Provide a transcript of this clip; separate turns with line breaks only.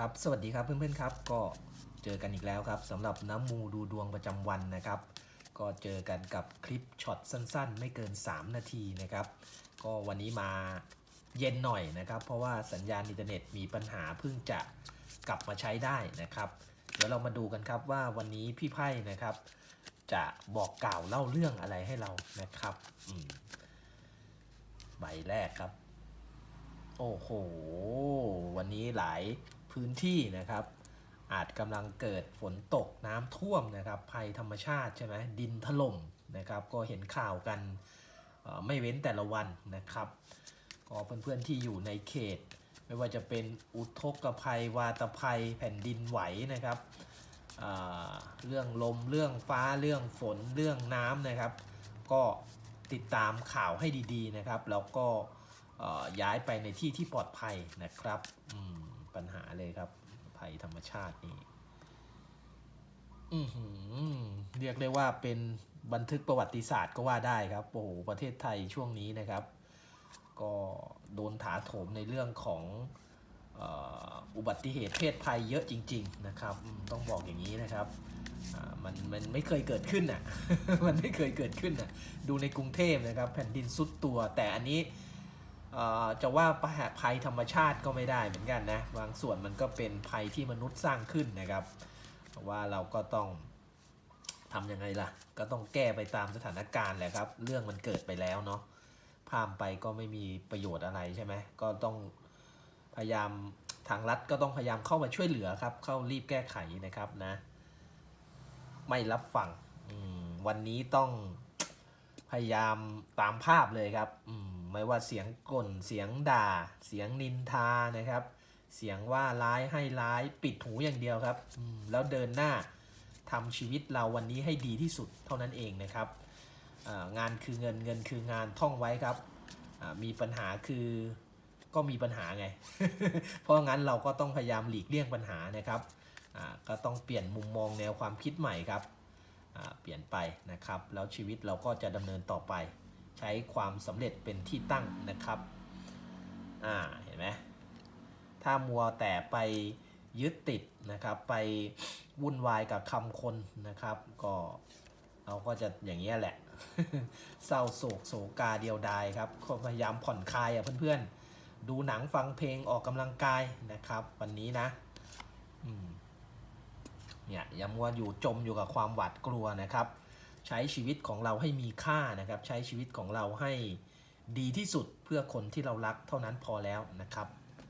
ครับ สวัสดีครับเพื่อนๆครับ ก็เจอกันอีกแล้วครับสำหรับน้ำมูดูดวงประจำวันนะครับ ก็เจอกันกับคลิปช็อตสั้นๆ ไม่เกิน 3 นาทีนะครับ ก็วันนี้มาเย็นหน่อยนะครับ เพราะว่าสัญญาณอินเทอร์เน็ตมีปัญหาเพิ่งจะกลับมาใช้ได้นะครับ เดี๋ยวเรามาดูกันครับว่าวันนี้พี่ไพ่นะครับ จะบอกกล่าวเล่าเรื่องอะไรให้เรานะครับอืมใบแรกครับ โอ้โห วันนี้หลาย พื้นที่นะครับ อาจกำลังเกิดฝนตกน้ำท่วมนะครับ ภัยธรรมชาติใช่ไหมดินถล่มนะครับ ก็เห็นข่าวกันไม่เว้นแต่ละวันนะครับ ก็เพื่อนๆที่อยู่ในเขต ไม่ว่าจะเป็นอุทกภัย วาตภัย แผ่นดินไหวนะครับเรื่องลมเรื่องฟ้าเรื่องฝนเรื่องน้ำนะครับ ก็ติดตามข่าวให้ดีๆนะครับ แล้วก็ย้ายไปในที่ที่ปลอดภัยนะครับอืม ปัญหาเลยครับ ภัยธรรมชาตินี่เรียกได้ว่าเป็นบันทึกประวัติศาสตร์ก็ว่าได้ครับโอ้โหประเทศไทยช่วงนี้นะครับ ก็โดนถาโถมในเรื่องของอ,อุบัติเหตุเพศภัยเยอะจริง ๆ นะครับ ต้องบอกอย่างนี้นะครับมันมันไม่เคยเกิดขึ้นอะ มันไม่เคยเกิดขึ้นอะ ดูในกรุงเทพนะครับ แผ่นดินซุดตัว แต่อันนี้ เอ่อจะว่าภัยธรรมชาติก็ไม่ได้เหมือนกันนะ บางส่วนมันก็เป็นภัยที่มนุษย์สร้างขึ้นนะครับเพราะว่าเราก็ต้องทำยังไงล่ะ ก็ต้องแก้ไปตามสถานการณ์แหละครับ เรื่องมันเกิดไปแล้วเนาะพามไปก็ไม่มีประโยชน์อะไรใช่ไหมก็ต้องพยายามทางรัฐก็ต้องพยายามเข้ามาช่วยเหลือครับ เข้ารีบแก้ไขนะครับนะ ไม่รับฟังวันนี้ต้องพยายามตามภาพเลยครับอืม ไม่ว่าเสียงกล่นเสียงด่า เสียงนินทานะครับ เสียงว่าร้ายให้ร้ายปิดหูอย่างเดียวครับ แล้วเดินหน้าทำชีวิตเราวันนี้ให้ดีที่สุดเท่านั้นเองนะครับ งานคือเงินเงินคืองานท่องไว้ครับ มีปัญหาคือก็มีปัญหาไง เพราะงั้นเราก็ต้องพยายามหลีกเลี่ยงปัญหานะครับ ก็ต้องเปลี่ยนมุมมองแนวความคิดใหม่ครับ เปลี่ยนไปนะครับ แล้วชีวิตเราก็จะดำเนินต่อไป ใช้ความสำเร็จเป็นที่ตั้งนะครับ อ่า เห็นไหมถ้ามัวแต่ไปยึดติดนะครับ ไปวุ่นวายกับคำคนนะครับ ก็เราก็จะอย่างนี้แหละ เศร้าโศกโศกาเดียวดายครับก็พยายามผ่อนคลายอะเพื่อนๆ ดูหนังฟังเพลงออกกำลังกายนะครับ วันนี้นะเนี่ยอย่ามัวอยู่จมอยู่กับความหวาดกลัวนะครับ ใช้ชีวิตของเราให้มีค่านะครับ ใช้ชีวิตของเราให้ดีที่สุดเพื่อคนที่เรารักเท่านั้นพอแล้วนะครับ